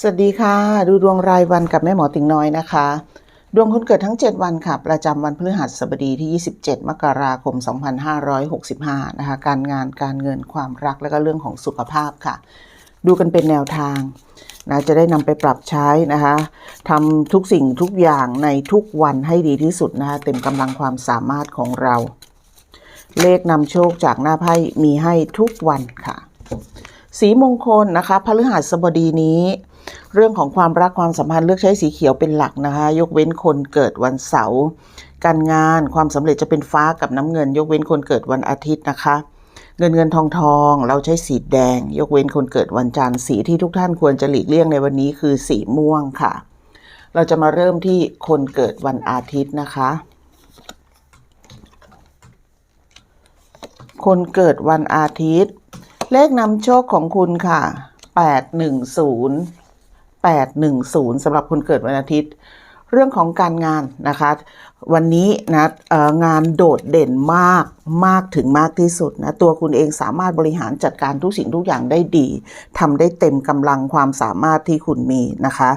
สวัสดีค่ะ ดูดวงรายวันกับแม่หมอติงน้อยนะคะ ดวงคนเกิดทั้ง 7 วันค่ะ ประจำวันพฤหัสบดีที่ 27 มกราคม 2565 นะคะ การงานการเงินความรักและก็เรื่องของสุขภาพค่ะ ดูกันเป็นแนวทางนะจะได้นำไปปรับใช้นะคะทำทุกสิ่งทุกอย่างในทุกวันให้ดีที่สุดนะคะเต็มกำลังความสามารถของเรา เลขนำโชคจากหน้าไพ่มีให้ทุกวันค่ะ สีมงคลนะคะพฤหัสบดีนี้ เรื่องของความรักความสัมพันธ์เลือกใช้สีเขียวเป็นหลักนะคะ ยกเว้นคนเกิดวันเสาร์การงานความสำเร็จจะเป็นฟ้ากับน้ำเงิน ยกเว้นคนเกิดวันอาทิตย์นะคะ เงินเงินทองทองเราใช้สีแดง ยกเว้นคนเกิดวันจันทร์สีที่ทุกท่านควรจะหลีกเลี่ยงในวันนี้คือสีม่วงค่ะ เราจะมาเริ่มที่คนเกิดวันอาทิตย์นะคะ คนเกิดวันอาทิตย์ เลขนำโชคของคุณค่ะ 810 810สำหรับคนเกิดวันอาทิตย์ เรื่องของการงานนะคะ วันนี้นะงานโดดเด่นมากมากถึงมากที่สุดนะตัวคุณเองสามารถบริหารจัดการทุกสิ่งทุกอย่างได้ดีทำได้เต็มกำลังความสามารถที่คุณมีนะคะ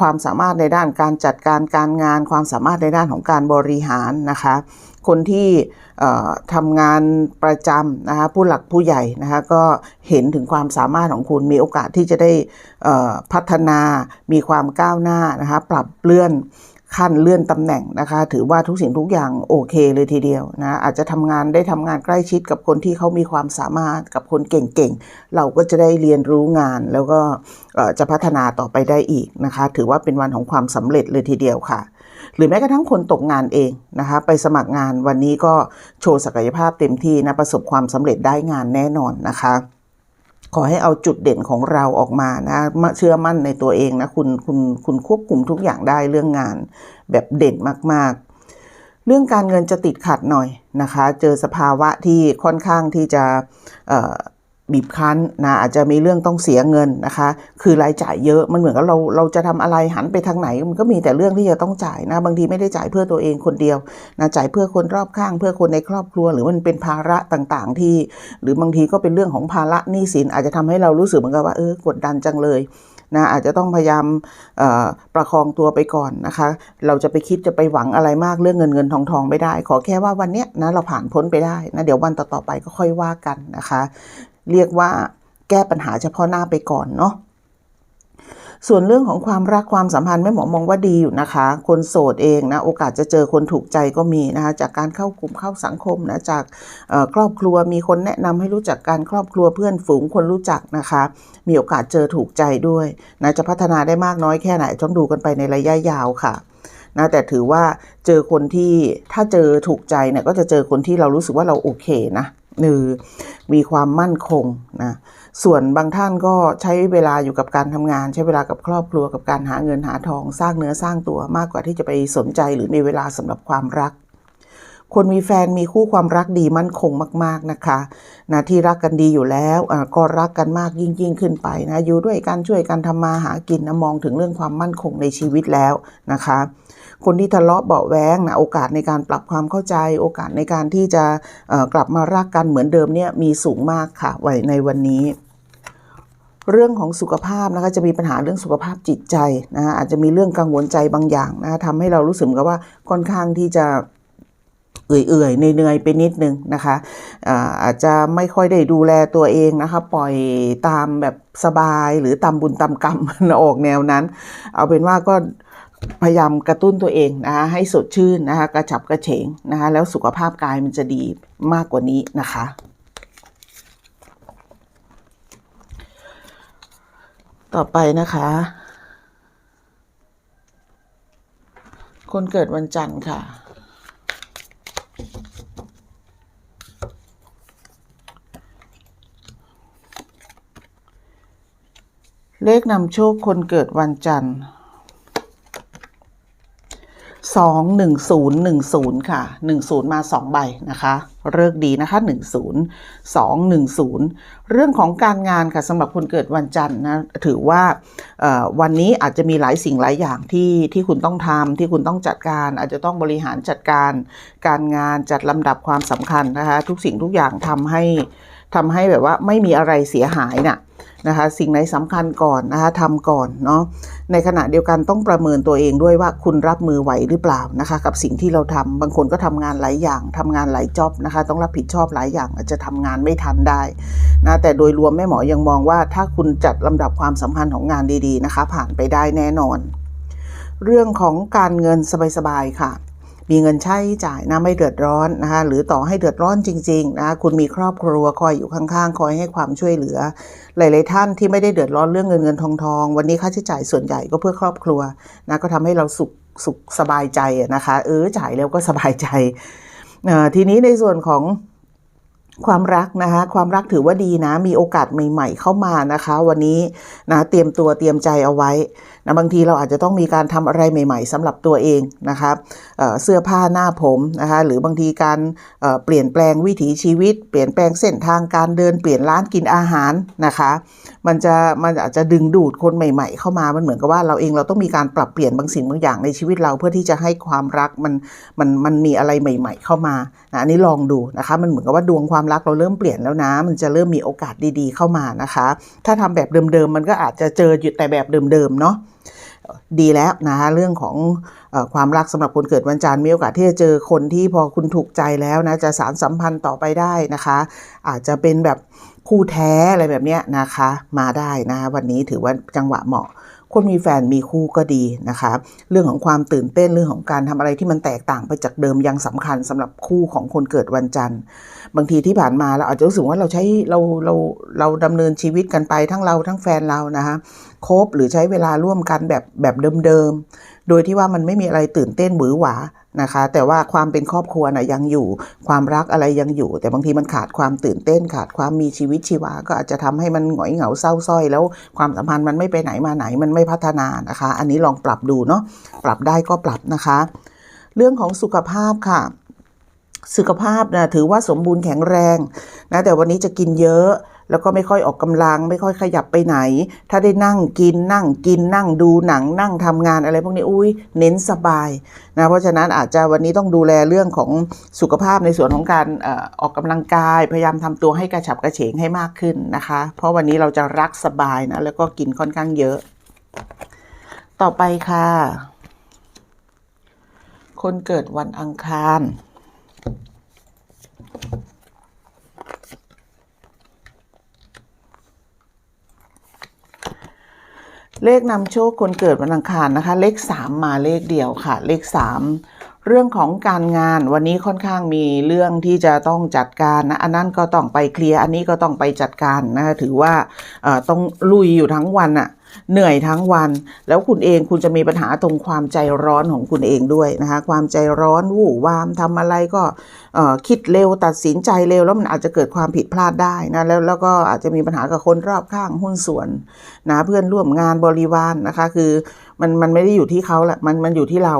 ความสามารถในด้านการจัดการการงาน ความสามารถในด้านของการบริหารนะคะ คนที่ทำงานประจำนะคะผู้หลักผู้ใหญ่นะคะก็เห็นถึงความสามารถของคุณมีโอกาสที่จะได้พัฒนามีความก้าวหน้านะคะปรับเลื่อนขั้นเลื่อนตำแหน่งนะคะ ถือว่าทุกสิ่งทุกอย่างโอเคเลยทีเดียวนะอาจจะทำงานได้ทำงานใกล้ชิดกับคนที่เขามีความสามารถกับคนเก่งๆ เราก็จะได้เรียนรู้งาน แล้วก็จะพัฒนาต่อไปได้อีกนะคะ ถือว่าเป็นวันของความสำเร็จเลยทีเดียวค่ะ หรือแม้กระทั่งคนตกงานเองนะคะไปสมัครงานวันนี้ก็โชว์ศักยภาพเต็มที่นะประสบความสำเร็จได้งานแน่นอนนะคะขอให้เอาจุดเด่นของเราออกมานะเชื่อมั่นในตัวเองนะคุณคุณคุณควบคุมทุกอย่างได้เรื่องงานแบบเด่นมากๆ เรื่องการเงินจะติดขัดหน่อยนะคะ เจอสภาวะที่ค่อนข้างที่จะ บีบคั้นนะอาจจะมีเรื่องต้องเสียเงินนะคะ คือรายจ่ายเยอะมันเหมือนกับเราเราจะทำอะไรหันไปทางไหน มันก็มีแต่เรื่องที่จะต้องจ่ายนะบางทีไม่ได้จ่ายเพื่อตัวเองคนเดียวนะจ่ายเพื่อคนรอบข้าง เพื่อคนในครอบครัว หรือมันเป็นภาระต่างๆ ที่ หรือบางทีก็เป็นเรื่องของภาระหนี้สินอาจจะทำให้เรารู้สึกเหมือนกับว่าเออกดดันจังเลยนะอาจจะต้องพยายามประคองตัวไปก่อนนะคะ เราจะไปคิดจะไปหวังอะไรมากเรื่องเงินเงินทองทองไม่ได้ ขอแค่ว่าวันเนี้ยนะเราผ่านพ้นไปได้นะเดี๋ยววันต่อๆไปก็ค่อยว่ากันนะคะ เรียกว่าแก้ปัญหาเฉพาะหน้าไปก่อนเนาะส่วนเรื่องของความรักความสัมพันธ์แม่หมอมองว่าดีอยู่นะคะ คนโสดเองนะโอกาสจะเจอคนถูกใจก็มีนะคะจากการเข้ากลุ่มเข้าสังคมนะจากครอบครัวมีคนแนะนำให้รู้จักการครอบครัวเพื่อนฝูงคนรู้จักนะคะ มีโอกาสเจอถูกใจด้วยนะจะพัฒนาได้มากน้อยแค่ไหนต้องดูกันไปในระยะยาวค่ะนะแต่ถือว่าเจอคนที่ถ้าเจอถูกใจเนี่ยก็จะเจอคนที่เรารู้สึกว่าเราโอเคนะ หรือมีความมั่นคงนะส่วนบางท่านก็ใช้เวลาอยู่กับการทำงาน ใช้เวลากับครอบครัวกับการหาเงินหาทองสร้างเนื้อสร้างตัวมากกว่าที่จะไปสนใจหรือมีเวลาสำหรับความรัก คนมีแฟนมีคู่ความรักดีมั่นคงมาก ๆนะคะนะที่รักกันดีอยู่แล้วก็รักกันมากยิ่งยิ่งขึ้นไปนะอยู่ด้วยกันช่วยกันทำมาหากินนะมองถึงเรื่องความมั่นคงในชีวิตแล้วนะคะ คนที่ทะเลาะเบาแวงนะโอกาสในการปรับความเข้าใจ โอกาสในการที่จะกลับมารักกันเหมือนเดิมเนี่ยมีสูงมากค่ะไว้ในวันนี้เรื่องของสุขภาพนะคะจะมีปัญหาเรื่องสุขภาพจิตใจนะอาจจะมีเรื่องกังวลใจบางอย่างนะทำให้เรารู้สึกกับว่าค่อนข้างที่จะเอื่อยๆเหนื่อยๆไปนิดนึงนะคะอาจจะไม่ค่อยได้ดูแลตัวเองนะคะปล่อยตามแบบสบายหรือตามบุญตามกรรมออกแนวนั้น เอาเป็นว่าก็ พยายามกระตุ้นตัวเองนะคะให้สดชื่นนะคะกระฉับกระเฉงนะคะแล้วสุขภาพกายมันจะดีมากกว่านี้นะคะต่อไปนะคะ คนเกิดวันจันทร์ค่ะ เลขนำโชคคนเกิดวันจันทร์ สองหนึ่งศูนย์หนึ่งศูนย์ค่ะหนึ่งศูนย์มาสองใบนะคะเลิกดีนะคะหนึ่งศูนย์สองหนึ่งศูนย์เรื่องของการงานค่ะสำหรับคนเกิดวันจันทร์นะถือว่าวันนี้อาจจะมีหลายสิ่งหลายอย่างที่ที่คุณต้องทำที่คุณต้องจัดการ อาจจะต้องบริหารจัดการการงานจัดลำดับความสำคัญนะคะ ทุกสิ่งทุกอย่างทำให้ทำให้แบบว่าไม่มีอะไรเสียหายน่ะ นะคะสิ่งไหนสำคัญก่อนนะคะทำก่อนเนาะในขณะเดียวกันต้องประเมินตัวเองด้วยว่าคุณรับมือไหวหรือเปล่านะคะกับสิ่งที่เราทำบางคนก็ทำงานหลายอย่างทำงานหลายจ็อบนะคะต้องรับผิดชอบหลายอย่างอาจจะทำงานไม่ทันได้นะแต่โดยรวมแม่หมอยังมองว่าถ้าคุณจัดลำดับความสำคัญของงานดีๆนะคะ ผ่านไปได้แน่นอน เรื่องของการเงินสบายๆค่ะ มีเงินใช้จ่ายนะไม่เดือดร้อนนะคะหรือต่อให้เดือดร้อนจริงๆนะคะคุณมีครอบครัวคอยอยู่ข้างๆ คอยให้ความช่วยเหลือ หลาย ๆ ท่านที่ไม่ได้เดือดร้อนเรื่องเงินเงินทองทองวันนี้ค่าใช้จ่ายส่วนใหญ่ก็เพื่อครอบครัวนะก็ทำให้เราสุขสุขสบายใจนะคะ เออจ่ายแล้วก็สบายใจทีนี้ในส่วนของความรักนะคะความรักถือว่าดีนะ มีโอกาสใหม่ ๆ เข้ามานะคะ วันนี้นะเตรียมตัวเตรียมใจเอาไว้ นะบางทีเราอาจจะต้องมีการทำอะไรใหม่ๆสำหรับตัวเองนะคะเเสื้อผ้าหน้าผมนะคะหรือบางทีการเเปลี่ยนแปลงวิถีชีวิต เปลี่ยนแปลงเส้นทางการเดินเปลี่ยนร้านกินอาหารนะคะมันจะมันอาจจะดึงดูดคนใหม่ ๆ เข้ามามันเหมือนกับว่าเราเองเราต้องมีการปรับเปลี่ยนบางสิ่งบางอย่างในชีวิตเราเพื่อที่จะให้ความรักมันมันมันมีอะไรใหม่ ๆ เข้ามานะอันนี้ลองดูนะคะมันเหมือนกับว่าดวงความรักเราเริ่มเปลี่ยนแล้วนะ มันจะเริ่มมีโอกาสดีๆ เข้ามานะคะ ถ้าทำแบบเดิมๆมันก็อาจจะเจออยู่แต่แบบเดิมๆเนาะ ดีแล้วนะคะเรื่องของอความรักสำหรับคนเกิดวันจันทร์มีโอกาสที่จะเจอคนที่พอคุณถูกใจแล้วนะจะสารสัมพันธ์ต่อไปได้นะคะ อาจจะเป็นแบบคู่แท้อะไรแบบเนี้ยนะคะ มาได้นะคะวันนี้ถือว่าจังหวะเหมาะคนมีแฟนมีคู่ก็ดีนะคะ เรื่องของความตื่นเต้นเรื่องของการทำอะไรที่มันแตกต่างไปจากเดิมยังสำคัญสำหรับคู่ของคนเกิดวันจันทร์ บางทีที่ผ่านมาเราอาจจะรู้สึกว่าเราใช้เราเราเราดำเนินชีวิตกันไปทั้งเราทั้งแฟนเรานะคะคบหรือใช้เวลาร่วมกันแบบแบบเดิมๆ โดยที่ว่ามันไม่มีอะไรตื่นเต้นหวือหวานะคะ แต่ว่าความเป็นครอบครัวนะยังอยู่ความรักอะไรยังอยู่ แต่บางทีมันขาดความตื่นเต้นขาดความมีชีวิตชีวา ก็อาจจะทำให้มันหงอยเหงาเศร้าสร้อย แล้วความสัมพันธ์มันไม่ไปไหนมาไหนมันไม่พัฒนานะคะ อันนี้ลองปรับดูเนาะปรับได้ก็ปรับนะคะ เรื่องของสุขภาพค่ะ สุขภาพนะถือว่าสมบูรณ์แข็งแรงนะแต่วันนี้จะกินเยอะแล้วก็ไม่ค่อยออกกำลัง ไม่ค่อยขยับไปไหน ถ้าได้นั่งกินนั่งกินนั่งดูหนังนั่งทำงานอะไรพวกนี้อุ้ยเน้นสบายนะเพราะฉะนั้นอาจจะวันนี้ต้องดูแลเรื่องของสุขภาพในส่วนของการออออกกำลังกาย พยายามทำตัวให้กระฉับกระเฉงให้มากขึ้นนะคะ เพราะวันนี้เราจะรักสบายนะแล้วก็กินค่อนข้างเยอะ ต่อไปค่ะ คนเกิดวันอังคาร เลขนำโชคคนเกิดวันอังคารนะคะ เลขสามมาเลขเดียวค่ะ เลขสามเรื่องของการงานวันนี้ค่อนข้างมีเรื่องที่จะต้องจัดการนะอันนั้นก็ต้องไปเคลียร์อันนี้ก็ต้องไปจัดการนะคะถือว่าต้องลุยอยู่ทั้งวันอะเหนื่อยทั้งวัน แล้วคุณเองคุณจะมีปัญหาตรงความใจร้อนของคุณเองด้วยนะคะ ความใจร้อนวู่วามทำอะไรก็คิดเร็วตัดสินใจเร็ว แล้วมันอาจจะเกิดความผิดพลาดได้นะแล้วแล้วก็อาจจะมีปัญหากับคนรอบข้างหุ้นส่วนนะเพื่อนร่วมงานบริวารนนะคะ คือ มันมันไม่ได้อยู่ที่เขาแหละมันมันอยู่ที่เรา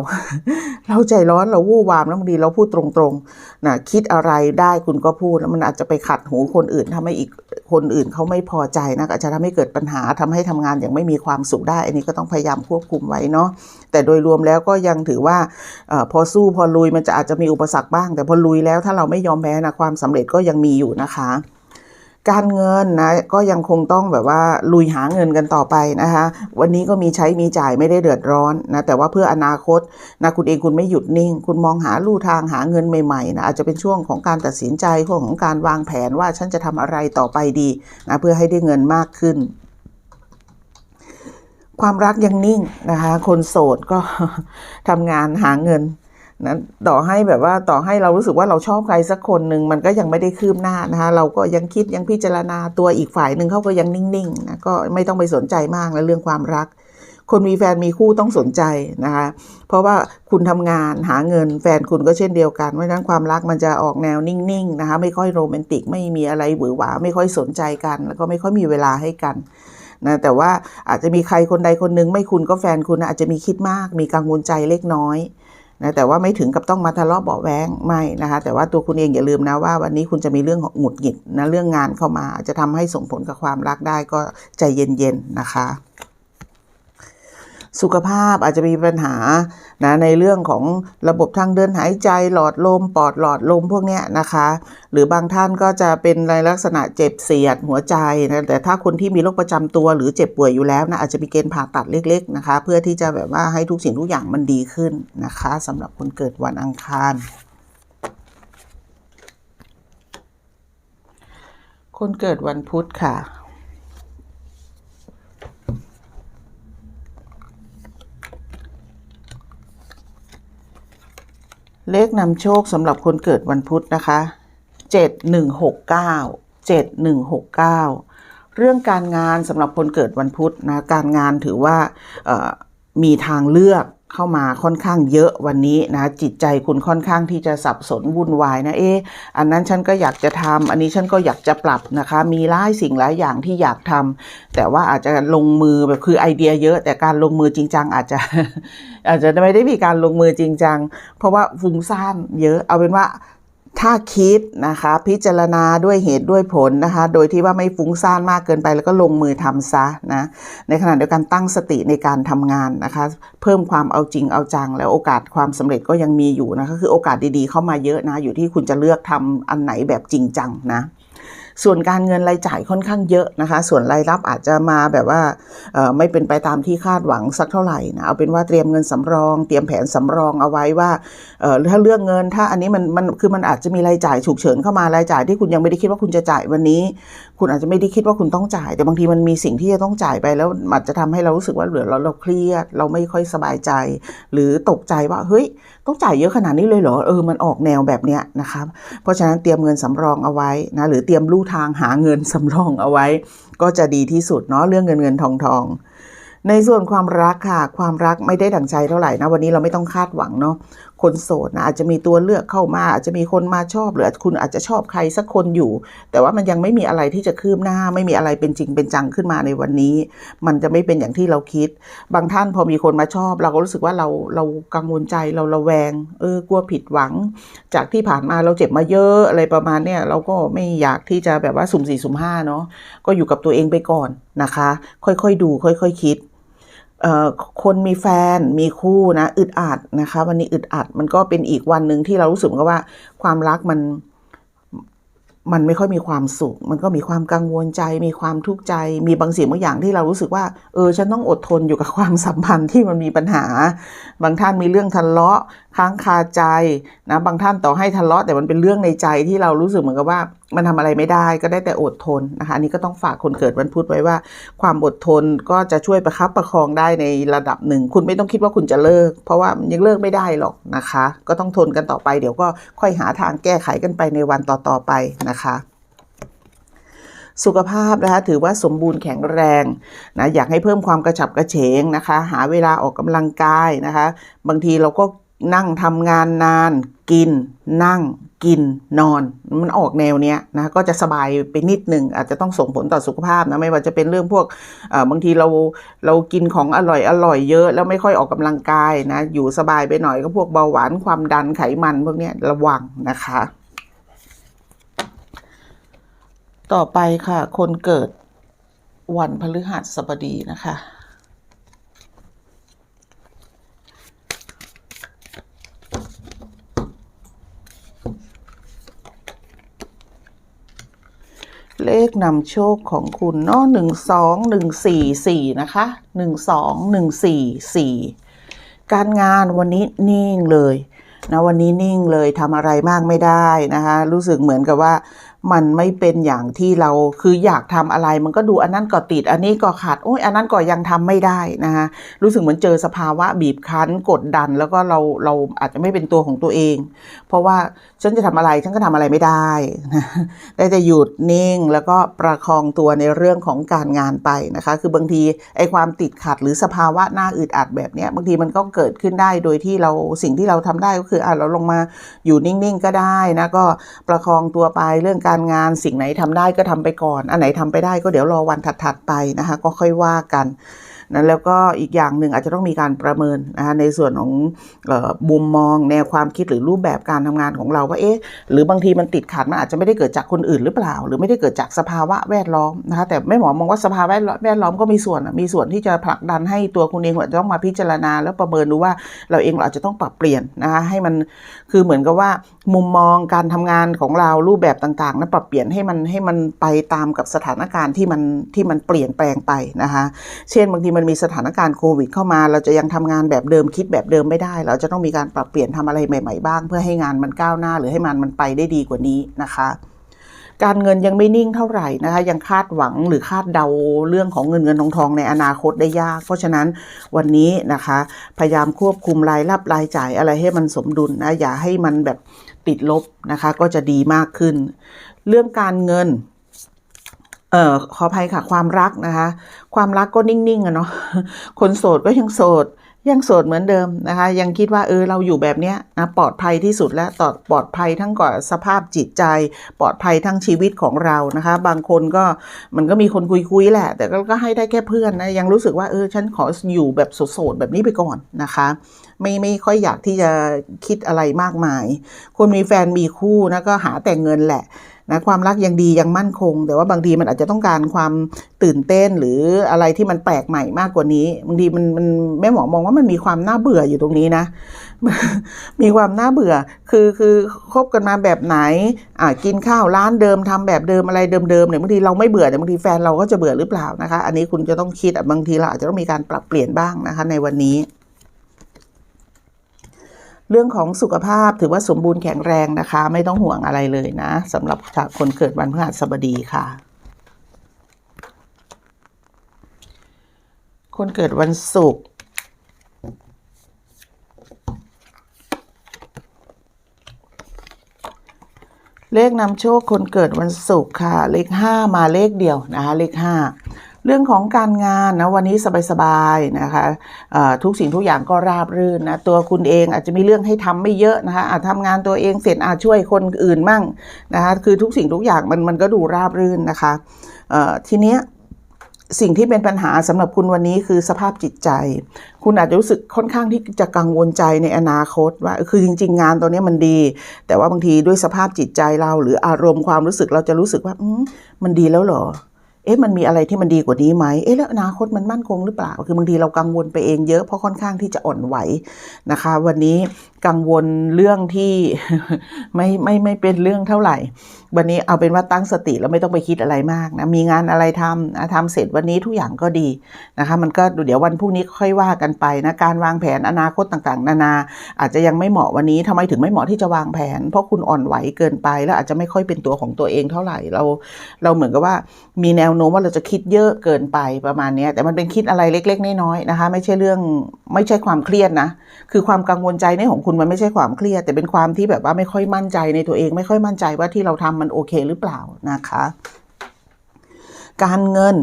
เราใจร้อนเราวู่วามแล้วบางทีเราพูดตรงๆนะคิดอะไรได้คุณก็พูดแล้วมันอาจจะไปขัดหูคนอื่นทำให้อีกคนอื่นเขาไม่พอใจนะอาจจะทำให้เกิดปัญหาทำให้ทำงานอย่างไม่มีความสุขได้ อันนี้ก็ต้องพยายามควบคุมไว้เนาะแต่โดยรวมแล้วก็ยังถือว่าอพอสู้พอลุยมันจะอาจจะมีอุปสรรคบ้าง แต่พอลุยแล้วถ้าเราไม่ยอมแพ้นะความสำเร็จก็ยังมีอยู่นะคะ การเงินนะก็ยังคงต้องแบบว่าลุยหาเงินกันต่อไปนะคะ วันนี้ก็มีใช้มีจ่ายไม่ได้เดือดร้อนนะแต่ว่าเพื่ออนาคตนะคุณเองคุณไม่หยุดนิ่ง คุณมองหาลู่ทางหาเงินใหม่ๆนะอาจจะเป็นช่วงของการตัดสินใจช่วงของการวางแผนว่าฉันจะทำอะไรต่อไปดีนะเพื่อให้ได้เงินมากขึ้น ความรักยังนิ่งนะคะคนโสดก็ทำงานหาเงิน นะต่อให้แบบว่าต่อให้เรารู้สึกว่าเราชอบใครสักคนหนึ่งมันก็ยังไม่ได้คืบหน้านะคะเราก็ยังคิดยังพิจารณาตัวอีกฝ่ายหนึ่งเขาก็ยังนิ่งๆนะก็ไม่ต้องไปสนใจมากนะเรื่องความรัก คนมีแฟนมีคู่ต้องสนใจนะคะเพราะว่าคุณทำงานหาเงินแฟนคุณก็เช่นเดียวกันเพราะฉะนั้นความรักมันจะออกแนวนิ่งๆนะคะไม่ค่อยโรแมนติกไม่มีอะไรหวือหวาไม่ค่อยสนใจกัน แล้วก็ไม่ค่อยมีเวลาให้กันนะแต่ว่าอาจจะมีใครคนใดคนหนึ่งไม่คุณก็แฟนคุณอาจจะมีคิดมาก มีกังวลใจเล็กน้อย นะแต่ว่าไม่ถึงกับต้องมาทะเลาะเบาะแว้งไม่นะคะแต่ว่าตัวคุณเองอย่าลืมนะว่าวันนี้คุณจะมีเรื่องหงุดหงิดนะเรื่องงานเข้ามาจจะทำให้ส่งผลกับความรักได้ก็ใจเย็นๆนะคะ สุขภาพอาจจะมีปัญหานะในเรื่องของระบบทางเดินหายใจหลอดลมปอดหลอดลมพวกนี้นะคะ หรือบางท่านก็จะเป็นในลักษณะเจ็บเสียดหัวใจนะแต่ถ้าคนที่มีโรคประจำตัวหรือเจ็บป่วยอยู่แล้วนะอาจจะมีเกณฑ์ผ่าตัดเล็กๆนะคะ เพื่อที่จะแบบว่าให้ทุกสิ่งทุกอย่างมันดีขึ้นนะคะสำหรับคนเกิดวันอังคารคนเกิดวันพุธค่ะ เลขนำโชคสำหรับคนเกิดวันพุธนะคะ7169 7169เรื่องการงานสำหรับคนเกิดวันพุธนะการงานถือว่ามีทางเลือก เข้ามาค่อนข้างเยอะวันนี้นะ จิตใจคุณค่อนข้างที่จะสับสนวุ่นวายนะเอ๊ะอันนั้นฉันก็อยากจะทำอันนี้ฉันก็อยากจะปรับนะคะ มีหลายสิ่งหลายอย่างที่อยากทำแต่ว่าอาจจะลงมือแบบคือไอเดียเยอะ แต่การลงมือจริงจังอาจจะ อาจจะไม่ได้มีการลงมือจริงจังเพราะว่าฟุ้งซ่านเยอะเอาเป็นว่า ถ้าคิดนะคะ พิจารณาด้วยเหตุด้วยผลนะคะ โดยที่ว่าไม่ฟุ้งซ่านมากเกินไปแล้วก็ลงมือทำซะนะ ในขณะเดียวกันตั้งสติในการทำงานนะคะ เพิ่มความเอาจริงเอาจัง แล้วโอกาสความสำเร็จก็ยังมีอยู่นะคะคือโอกาสดีๆเข้ามาเยอะนะ อยู่ที่คุณจะเลือกทำอันไหนแบบจริงจังนะ ส่วนการเงินรายจ่ายค่อนข้างเยอะนะคะ ส่วนรายรับอาจจะมาแบบว่าไม่เป็นไปตามที่คาดหวังสักเท่าไหร่นะเอาเป็นว่าเตรียมเงินสำรอง เตรียมแผนสำรองเอาไว้ว่าถ้าเรื่องเงินถ้าอันนี้มันมันคือมันอาจจะมีรายจ่ายฉุกเฉินเข้ามารายจ่ายที่คุณยังไม่ได้คิดว่าคุณจะจ่ายวันนี้ คุณอาจจะไม่ได้คิดว่าคุณต้องจ่าย แต่บางทีมันมีสิ่งที่จะต้องจ่ายไปแล้วอาจจะทำให้เรารู้สึกว่าเหลือเราเราเครียด เราไม่ค่อยสบายใจ หรือตกใจว่าเฮ้ยต้องจ่ายเยอะขนาดนี้เลยเหรอเออมันออกแนวแบบเนี้ยนะคะเพราะฉะนั้นเตรียมเงินสำรองเอาไว้นะหรือเตรียมลู่ทางหาเงินสำรองเอาไว้ ก็จะดีที่สุดเนาะเรื่องเงินเงินทองทองในส่วนความรักค่ะ ความรักไม่ได้ดั่งใจเท่าไหร่นะวันนี้เราไม่ต้องคาดหวังเนาะ คนโสดนะอาจจะมีตัวเลือกเข้ามา อาจจะมีคนมาชอบหรือคุณอาจจะชอบใครสักคนอยู่ แต่ว่ามันยังไม่มีอะไรที่จะคืบหน้า ไม่มีอะไรเป็นจริงเป็นจังขึ้นมาในวันนี้ มันจะไม่เป็นอย่างที่เราคิด บางท่านพอมีคนมาชอบ เราก็รู้สึกว่าเราเรากังวลใจเราระแวง เออกลัวผิดหวัง จากที่ผ่านมาเราเจ็บมาเยอะอะไรประมาณเนี้ยเราก็ไม่อยากที่จะแบบว่าสุ่มสี่สุ่มห้าเนาะก็อยู่กับตัวเองไปก่อนนะคะ ค่อยๆดู ค่อยๆคิด คนมีแฟนมีคู่นะอึดอัดนะคะ วันนี้อึดอัดมันก็เป็นอีกวันหนึ่งที่เรารู้สึกกับว่าความรักมันมันไม่ค่อยมีความสุข มันก็มีความกังวลใจ มีความทุกข์ใจ มีบางสิ่งบางอย่างที่เรารู้สึกว่า เออ ฉันต้องอดทนอยู่กับความสัมพันธ์ที่มันมีปัญหา บางท่านมีเรื่องทะเลาะ ค้างคาใจนะบางท่านต่อให้ทะเลาะแต่มันเป็นเรื่องในใจที่เรารู้สึกเหมือนกับว่า มันทำอะไรไม่ได้ก็ได้แต่อดทนนะคะอันนี้ก็ต้องฝากคนเกิดวันพุธไว้ว่า ความอดทนก็จะช่วยประคับประคองได้ในระดับหนึ่ง คุณไม่ต้องคิดว่าคุณจะเลิก เพราะว่ายังเลิกไม่ได้หรอกนะคะ ก็ต้องทนกันต่อไปเดี๋ยวก็ค่อยหาทางแก้ไขกันไปในวันต่อๆไปนะคะสุขภาพนะคะถือว่าสมบูรณ์แข็งแรงนะอยากให้เพิ่มความกระฉับกระเฉงนะคะ หาเวลาออกกำลังกายนะคะ บางทีเราก็ นั่งทำงานนาน กิน นั่ง กินนอน มันออกแนวเนี้ยนะก็จะสบายไปนิดหนึ่งอาจจะต้องส่งผลต่อสุขภาพนะไม่ว่าจะเป็นเรื่องพวกเอ่อบางทีเราเรากินของอร่อยอร่อยเยอะ แล้วไม่ค่อยออกกำลังกายนะอยู่สบายไปหน่อยก็พวกเบาหวานความดันไขมันพวกเนี้ยระวังนะคะ ต่อไปค่ะ คนเกิดวันพฤหัสบดีนะคะ เลขนำโชคของคุณเนาะหนึ่งสองหนึ่งสี่สี่นะคะหนึ่งสองหนึ่งสี่สี่การงานวันนี้นิ่งเลยนะวันนี้นิ่งเลยทำอะไรมากไม่ได้นะคะรู้สึกเหมือนกับว่า มันไม่เป็นอย่างที่เราคืออยากทำอะไรมันก็ดูอันนั้นก็ติด อันนี้ก็ขาดโอ้ยอันนั้นก็ยังทำไม่ได้นะคะรู้สึกเหมือนเจอสภาวะบีบคั้นกดดัน แล้วก็เราเราอาจจะไม่เป็นตัวของตัวเอง เพราะว่าฉันจะทำอะไรฉันก็ทำอะไรไม่ได้นะได้แต่หยุดนิ่งแล้วก็ประคองตัวในเรื่องของการงานไปนะคะ คือบางทีไอ้ความติดขัดหรือสภาวะหน้าอึดอัดแบบเนี้ยบางทีมันก็เกิดขึ้นได้โดยที่เราสิ่งที่เราทำได้ก็คืออะเราลงมาอยู่นิ่งๆก็ได้นะก็ประคองตัวไปเรื่องการงานสิ่งไหนทำได้ก็ทำไปก่อน อันไหนทำไปได้ก็เดี๋ยวรอวันถัดๆไปนะคะ ก็ค่อยว่ากัน นะแล้วก็อีกอย่างหนึ่งอาจจะต้องมีการประเมินนะคะในส่วนของออมุมมองแนวความคิดหรือรูปแบบการทำงานของเราว่าเอ๊ะหรือบางทีมันติดขัดมันอาจจะไม่ได้เกิดจากคนอื่นหรือเปล่า หรือไม่ได้เกิดจากสภาวะแวดล้อมนะคะแต่แม่หมอมองว่าสภาวะแวดล้อมก็มีส่วนมีส่วนที่จะผลักดันให้ตัวคุณเองอาจจะต้องมาพิจารณา แล้วประเมินดูว่าเราเองเราอาจจะต้องปรับเปลี่ยนนะคะให้มันคือเหมือนกับว่ามุมมองการทำงานของเรารูปแบบต่างๆนั้นปรับเปลี่ยนให้มันให้มันไปตามกับสถานการณ์ที่มันที่มันเปลี่ยนแปลงไปนะคะเช่นบางทีมันมีสถานการณ์โควิดเข้ามา เราจะยังทำงานแบบเดิมคิดแบบเดิมไม่ได้ เราจะต้องมีการปรับเปลี่ยนทำอะไรใหม่ ๆ บ้าง เพื่อให้งานมันก้าวหน้าหรือให้มันมันไปได้ดีกว่านี้นะคะ การเงินยังไม่นิ่งเท่าไหร่นะคะ ยังคาดหวังหรือคาดเดาเรื่องของเงินเงินทองทองในอนาคตได้ยาก เพราะฉะนั้นวันนี้นะคะ พยายามควบคุมรายรับรายจ่ายอะไรให้มันสมดุลนะอย่าให้มันแบบติดลบนะคะ ก็จะดีมากขึ้น เรื่องการเงิน อ่อขออภัยค่ะ ความรักนะคะ ความรักก็นิ่งๆอะเนาะคนโสดก็ยังโสด ยังโสดเหมือนเดิมนะคะ ยังคิดว่าเออเราอยู่แบบเนี้ยนะปลอดภัยที่สุดแล้วต่อปลอดภัยทั้งก่อนสภาพจิตใจ ปลอดภัยทั้งชีวิตของเรานะคะ บางคนก็มันก็มีคนคุยๆแหละ แต่ก็ก็ให้ได้แค่เพื่อนนะยังรู้สึกว่าเออฉันขออยู่แบบโสดๆแบบนี้ไปก่อนนะคะไม่ไม่ค่อยอยากที่จะคิดอะไรมากมาย คนมีแฟนมีคู่นะก็หาแต่เงินแหละ นะความรักยังดียังมั่นคง แต่ว่าบางทีมันอาจจะต้องการความตื่นเต้นหรืออะไรที่มันแปลกใหม่มากกว่านี้บางทีมันมันแม่หมอมองว่ามันมีความน่าเบื่ออยู่ตรงนี้นะ มีความน่าเบื่อ คือคือคบกันมาแบบไหนอ่ากินข้าวร้านเดิมทำแบบเดิมอะไรเดิมๆเนี่ยบางทีเราไม่เบื่อแต่บางทีแฟนเราก็จะเบื่อหรือเปล่านะคะ อันนี้คุณจะต้องคิดอะบางทีเราอาจจะต้องมีการปรับเปลี่ยนบ้างนะคะในวันนี้ เรื่องของสุขภาพถือว่าสมบูรณ์แข็งแรงนะคะ ไม่ต้องห่วงอะไรเลยนะสำหรับคนเกิดวันพฤหัสบดีค่ะ คนเกิดวันศุกร์เลขนำโชคคนเกิดวันศุกร์ค่ะ เลขห้ามาเลขเดียวนะคะเลขห้า เรื่องของการงานนะวันนี้สบายๆนะคะทุกสิ่งทุกอย่างก็ราบรื่นนะตัวคุณเองอาจจะมีเรื่องให้ทำไม่เยอะนะคะอาจทำงานตัวเองเสร็จอาจช่วยคนอื่นมั่งนะคะคือทุกสิ่งทุกอย่างมันมันก็ดูราบรื่นนะคะทีเนี้ยสิ่งที่เป็นปัญหาสำหรับคุณวันนี้คือสภาพจิตใจ คุณอาจจะรู้สึกค่อนข้างที่จะกังวลใจในอนาคตว่าคือจริง ๆ งานตัวนี้มันดี แต่ว่าบางทีด้วยสภาพจิตใจเรา หรืออารมณ์ความรู้สึกเราจะรู้สึกว่าอมมันดีแล้วเหรอ เอ๊ะมันมีอะไรที่มันดีกว่านี้ไหมเอ๊ะแล้วอนาคตมันมั่นคงหรือเปล่า คือบางทีเรากังวลไปเองเยอะเพราะค่อนข้างที่จะอ่อนไหวนะคะ วันนี้กังวลเรื่องที่ไม่ไม่ไม่เป็นเรื่องเท่าไหร่ วันนี้เอาเป็นว่าตั้งสติแล้วไม่ต้องไปคิดอะไรมากนะมีงานอะไรทำทำเสร็จวันนี้ทุกอย่างก็ดีนะคะ มันก็เดี๋ยววันพรุ่งนี้ค่อยว่ากันไปนะการวางแผนอนาคตต่างๆ นานา อาจจะยังไม่เหมาะวันนี้ทำไมถึงไม่เหมาะที่จะวางแผน เพราะคุณอ่อนไหวเกินไป แล้วอาจจะไม่ค่อยเป็นตัวของตัวเองเท่าไหร่เรา เราเหมือนกับว่ามีแนวโน้มว่าเราจะคิดเยอะเกินไปประมาณนี้แต่มันเป็นคิดอะไรเล็ก ๆ น้อยๆนะคะ ไม่ใช่เรื่องไม่ใช่ความเครียดนะคือความกังวลใจในของคุณมันไม่ใช่ความเครียด แต่เป็นความที่แบบว่าไม่ค่อยมั่นใจในตัวเอง ไม่ค่อยมั่นใจว่าที่เราทำมันโอเคหรือเปล่านะคะ การเงิน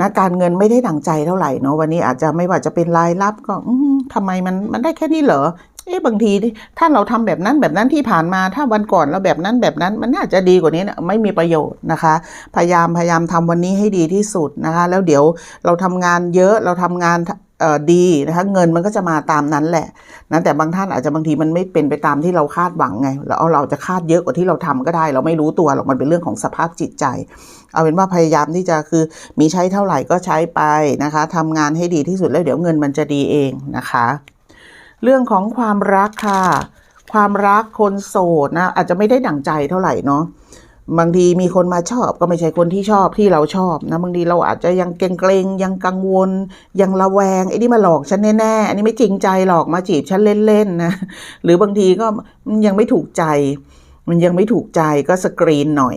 นะการเงินไม่ได้ดังใจเท่าไหร่เนาะวันนี้อาจจะไม่ว่าจะเป็นรายรับก็อืมทำไมมันมันได้แค่นี้เหรอเอ๊ะบางทีถ้าเราทำแบบนั้นแบบนั้นที่ผ่านมาถ้าวันก่อนเราแบบนั้นแบบนั้น มันน่าจะดีกว่านี้นะไม่มีประโยชน์นะคะ พยายามพยายามทำวันนี้ให้ดีที่สุดนะคะ แล้วเดี๋ยวเราทำงานเยอะเราทำงาน ดีนะคะเงินมันก็จะมาตามนั้นแหละนะแต่บางท่านอาจจะบางทีมันไม่เป็นไปตามที่เราคาดหวังไงแล้วเอาเราจะคาดเยอะกว่าที่เราทำก็ได้ เราไม่รู้ตัวหรอกมันเป็นเรื่องของสภาพจิตใจ เอาเป็นว่าพยายามที่จะคือมีใช้เท่าไหร่ก็ใช้ไปนะคะทำงานให้ดีที่สุดแล้วเดี๋ยวเงินมันจะดีเองนะคะ เรื่องของความรักค่ะ ความรักคนโสดนะอาจจะไม่ได้ดั่งใจเท่าไหร่เนาะ บางทีมีคนมาชอบก็ไม่ใช่คนที่ชอบที่เราชอบนะบางทีเราอาจจะยังเกรงเกรงๆยังกังวล ยังระแวงไอ้นี่มาหลอกฉันแน่ๆอันนี้ไม่จริงใจหรอกมาจีบฉันเล่นๆนะหรือบางทีก็มันยังไม่ถูกใจ มันยังไม่ถูกใจก็สกรีนหน่อย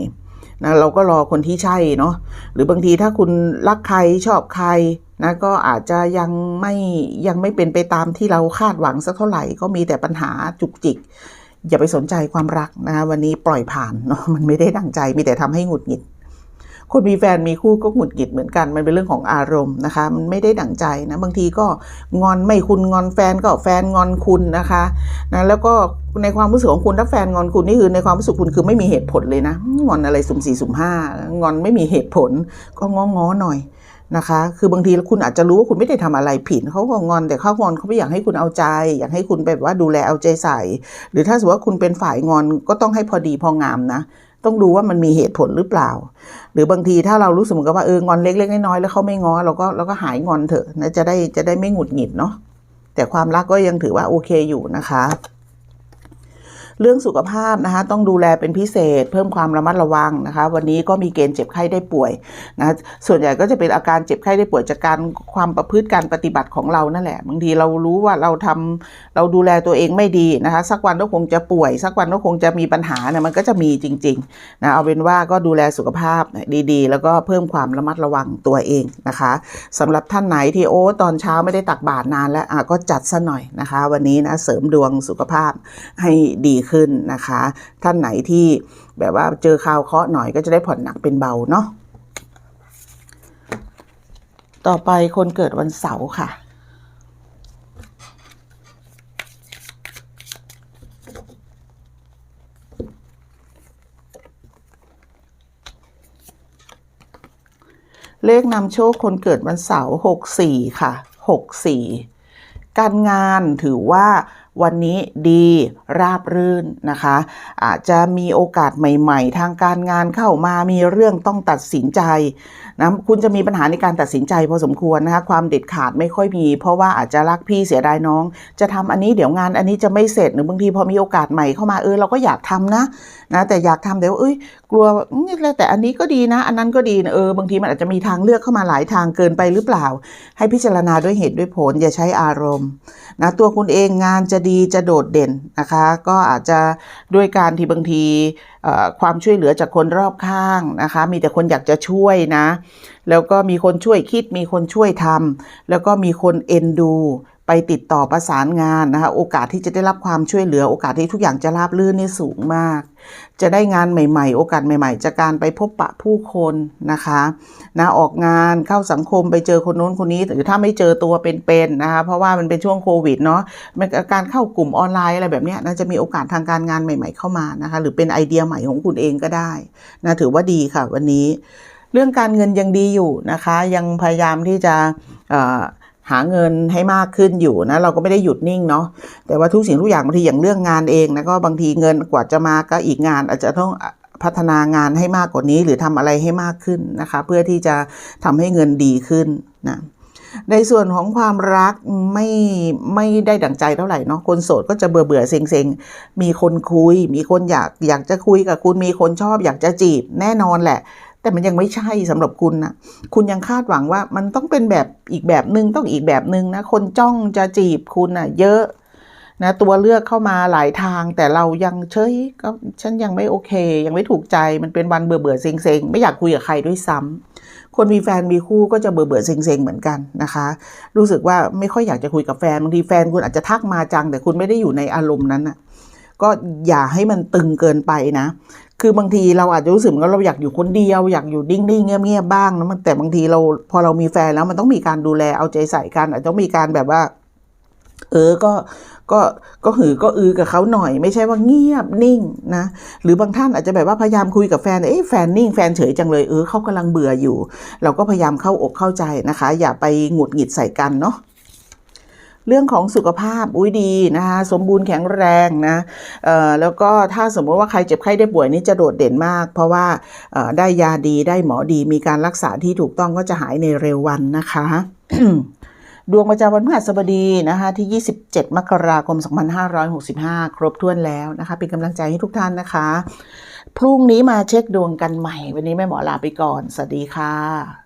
นะเราก็รอคนที่ใช่เนาะหรือบางทีถ้าคุณรักใครชอบใครนะก็อาจจะยังไม่ยังไม่เป็นไปตามที่เราคาดหวังสักเท่าไหร่ก็มีแต่ปัญหาจุกจิก อย่าไปสนใจความรักนะคะวันนี้ปล่อยผ่านเนาะมันไม่ได้ดังใจมีแต่ทำให้หงุดหงิด คนมีแฟนมีคู่ก็หงุดหงิดเหมือนกันมันเป็นเรื่องของอารมณ์นะคะมันไม่ได้ดั่งใจนะบางทีก็งอนไม่คุณงอนแฟนก็แฟนงอนคุณนะคะนะแล้วก็ในความรู้สึกของคุณถ้าแฟนงอนคุณนี่คือในความรู้สึกคุณคือไม่มีเหตุผลเลยนะงอนอะไรสุ่มสี่สุ่มห้างอนไม่มีเหตุผลก็ง้อง้อหน่อย นะคะ คือบางทีคุณอาจจะรู้ว่าคุณไม่ได้ทำอะไรผิดเขาก็งอนแต่เขางอนเขาไม่อยากให้คุณเอาใจ อยากให้คุณแบบว่าดูแลเอาใจใส่ หรือถ้าสมมติว่าคุณเป็นฝ่ายงอนก็ต้องให้พอดีพองามนะ ต้องดูว่ามันมีเหตุผลหรือเปล่า หรือบางทีถ้าเรารู้สึกเหมือนกับว่าเอองอนเล็กๆน้อยๆแล้วเขาไม่ง้อเราก็เราก็หายงอนเถอะนะจะได้จะได้ไม่หงุดหงิดเนาะแต่ความรักก็ยังถือว่าโอเคอยู่นะคะ เรื่องสุขภาพนะคะต้องดูแลเป็นพิเศษ เพิ่มความระมัดระวังนะคะ วันนี้ก็มีเกณฑ์เจ็บไข้ได้ป่วยนะส่วนใหญ่ก็จะเป็นอาการเจ็บไข้ได้ป่วยจากการความประพฤติการปฏิบัติของเรานั่นแหละบางทีเรารู้ว่าเราทำเราดูแลตัวเองไม่ดีนะคะ สักวันก็คงจะป่วย สักวันก็คงจะมีปัญหาเนี่ยมันก็จะมีจริงๆนะเอาเป็นว่าก็ดูแลสุขภาพดีๆ แล้วก็เพิ่มความระมัดระวังตัวเองนะคะสำหรับท่านไหนที่โอ้ตอนเช้าไม่ได้ตักบาตรนานแล้วก็จัดซะหน่อยนะคะ วันนี้นะเสริมดวงสุขภาพให้ดีขึ้นนะคะ ท่านไหนที่แบบว่าเจอข่าวเคราะห์หน่อยก็จะได้ผ่อนหนักเป็นเบาเนาะต่อไปคนเกิดวันเสาร์ค่ะเลขนำโชคคนเกิดวันเสาร์หกสี่ค่ะหกสี่การงานถือว่า วันนี้ดีราบรื่นนะคะ อาจจะมีโอกาสใหม่ ๆ ทางการงานเข้ามามีเรื่องต้องตัดสินใจนะคุณจะมีปัญหาในการตัดสินใจพอสมควรนะคะความเด็ดขาดไม่ค่อยมี เพราะว่าอาจจะรักพี่เสียดายน้อง จะทำอันนี้เดี๋ยวงานอันนี้จะไม่เสร็จหรือบางทีพอมีโอกาสใหม่เข้ามาเออเราก็อยากทำนะนะแต่อยากทำแต่ว่าเอ้ยกลัวนี่แหละแต่อันนี้ก็ดีนะ อันนั้นก็ดีนะเออบางทีมันอาจจะมีทางเลือกเข้ามาหลายทางเกินไปหรือเปล่า ให้พิจารณาด้วยเหตุด้วยผลอย่าใช้อารมณ์นะตัวคุณเองงานจะดีจะโดดเด่นนะคะ ก็อาจจะด้วยการที่บางทีความช่วยเหลือจากคนรอบข้างนะคะ มีแต่คนอยากจะช่วยนะ แล้วก็มีคนช่วยคิด มีคนช่วยทำแล้วก็มีคนเอ็นดู ติดต่อประสานงานนะคะโอกาสที่จะได้รับความช่วยเหลือ โอกาสที่ทุกอย่างจะราบรื่นนี่สูงมาก จะได้งานใหม่ ๆ โอกาสใหม่ ๆ จากการไปพบปะผู้คนนะคะนะออกงานเข้าสังคมไปเจอคนโน้นคนนี้หรือถ้าไม่เจอตัวเป็นๆนะคะเพราะว่ามันเป็นช่วงโควิดเนาะการเข้ากลุ่มออนไลน์อะไรแบบนี้นะจะมีโอกาสทางการงานใหม่ ๆ เข้ามานะคะหรือเป็นไอเดียใหม่ของคุณเองก็ได้นะถือว่าดีค่ะวันนี้ เรื่องการเงินยังดีอยู่นะคะ ยังพยายามที่จะ หาเงินให้มากขึ้นอยู่นะ เราก็ไม่ได้หยุดนิ่งเนาะแต่ว่าทุกสิ่งทุกอย่างบางทีอย่างเรื่องงานเองนะก็บางทีเงินกว่าจะมาก็อีกงาน อาจจะต้องพัฒนางานให้มากกว่านี้ หรือทำอะไรให้มากขึ้นนะคะ เพื่อที่จะทำให้เงินดีขึ้นนะในส่วนของความรักไม่ไม่ได้ดั่งใจเท่าไหร่เนาะคนโสดก็จะเบื่อเบื่อเซ็งเซ็งมีคนคุย มีคนอยากอยากจะคุยกับคุณมีคนชอบอยากจะจีบแน่นอนแหละ แต่มันยังไม่ใช่สำหรับคุณนะคุณยังคาดหวังว่ามันต้องเป็นแบบอีกแบบหนึ่งต้องอีกแบบหนึ่งนะคนจ้องจะจีบคุณอนะเยอะนะตัวเลือกเข้ามาหลายทาง แต่เรายังเฉยก็ฉันยังไม่โอเค ยังไม่ถูกใจมันเป็นวันเบื่อเบื่อเซ็งเซ็งไม่อยากคุยกับใครด้วยซ้ำคนมีแฟนมีคู่ก็จะเบื่อเบื่อเซ็งเซ็งเหมือนกันนะคะ รู้สึกว่าไม่ค่อยอยากจะคุยกับแฟนบางทีแฟนคุณอาจจะทักมาจัง แต่คุณไม่ได้อยู่ในอารมณ์นั้นน่ะ ก็อย่าให้มันตึงเกินไปนะ คือบางทีเราอาจจะรู้สึกว่าเราอยากอยู่คนเดียว อยากอยู่นิ่งๆเงียบๆบ้างนะมันแต่บางทีเราพอเรามีแฟนแล้วมันต้องมีการดูแลเอาใจใส่กันอาจจะต้องมีการแบบว่า เออก็ก็ก็หือก็อือกับเขาหน่อย ไม่ใช่ว่าเงียบนิ่งนะ หรือบางท่านอาจจะแบบว่าพยายามคุยกับแฟนเอ๊ะแฟนนิ่งแฟนเฉยจังเลยเออเขากำลังเบื่ออยู่ เราก็พยายามเข้าอกเข้าใจนะคะ อย่าไปหงุดหงิดใส่กันเนาะ เรื่องของสุขภาพอุ้ยดีนะคะสมบูรณ์แข็งแรงนะเอ่อแล้วก็ถ้าสมมติว่าใครเจ็บไข้ได้ป่วยนี่จะโดดเด่นมาก เพราะว่าได้ยาดีได้หมอดีมีการรักษาที่ถูกต้องก็จะหายในเร็ววันนะคะดวงประจำวันพฤหัสบดีนะคะที่ 27 มกราคม 2565 ครบถ้วนแล้วนะคะเป็นกำลังใจให้ทุกท่านนะคะ พรุ่งนี้มาเช็คดวงกันใหม่ วันนี้แม่หมอลาไปก่อน สวัสดีค่ะ